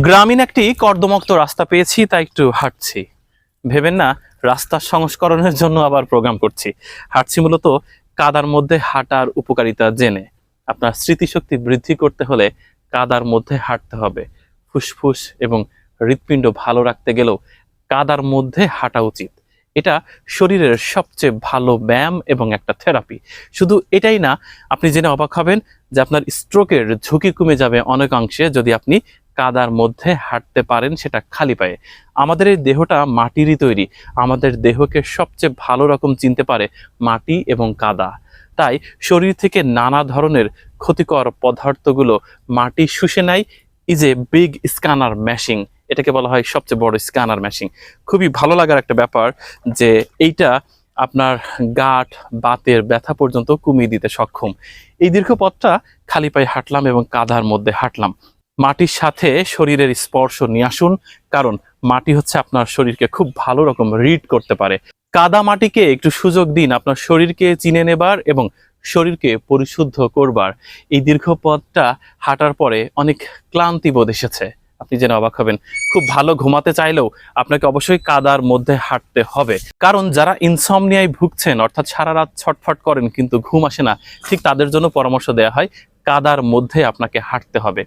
গ্রামীণ একটি কর্দমুক্ত রাস্তা পেয়েছি তাই একটু হাঁটছি। ভেবেন না, রাস্তার সংস্করণের জন্য আবার প্রোগ্রাম করছি। হাঁটছি মূলত কাদার মধ্যে হাঁটার উপকারিতা জেনে। আপনার স্মৃতিশক্তি বৃদ্ধি করতে হলে কাদার মধ্যে হাঁটতে হবে। ফুসফুস এবং হৃৎপিণ্ড ভালো রাখতে গেলেও কাদার মধ্যে হাঁটা উচিত। এটা শরীরের সবচেয়ে ভালো ব্যায়াম এবং একটা থেরাপি। শুধু এটাই না, আপনি জেনে অবাক হবেন যে আপনার স্ট্রোকের ঝুঁকি কমে যাবে অনেকাংশে যদি আপনি কাদার মধ্যে হাঁটতে পারেন, সেটা খালি পায়ে। আমাদের এই দেহটা মাটিরই তৈরি। আমাদের দেহকে সবচেয়ে ভালো রকম চিনতে পারে মাটি এবং কাদা। তাই শরীর থেকে নানা ধরনের ক্ষতিকর পদার্থগুলো মাটি শুষে নেয়। Is a big scanner machine এটাকে বলা হয় সবচেয়ে বড় স্ক্যানার ম্যাশিং খুবই ভালো লাগার একটা ব্যাপার যে এইটা আপনার গাঁট, বাতের ব্যথা পর্যন্ত কমিয়ে দিতে সক্ষম। এই দীর্ঘ পথটা খালি পায়ে হাঁটলাম এবং কাদার মধ্যে হাঁটলাম। মাটির সাথে শরীরের স্পর্শ নিয়ে আসুন, কারণ মাটি হচ্ছে আপনার শরীরকে খুব ভালো রকম রিড করতে পারে। কাদা মাটিকে একটু সুযোগ দিন আপনার শরীরকে চিনে নেবার এবং শরীরকে পরিশুদ্ধ করবার। এই দীর্ঘ পথটা হাঁটার পরে অনেক ক্লান্তি বোধ এসেছে। আপনি যেন অবাক হবেন। খুব ভালো ঘুমাতে চাইলেও আপনাকে অবশ্যই কাদার মধ্যে হাঁটতে হবে। কারণ যারা ইনসমনিয়ায় ভুগছেন, অর্থাৎ সারা রাত ছটফট করেন কিন্তু ঘুম আসে না, ঠিক তাদের জন্য পরামর্শ দেওয়া হয়, কাদার মধ্যে আপনাকে হাঁটতে হবে।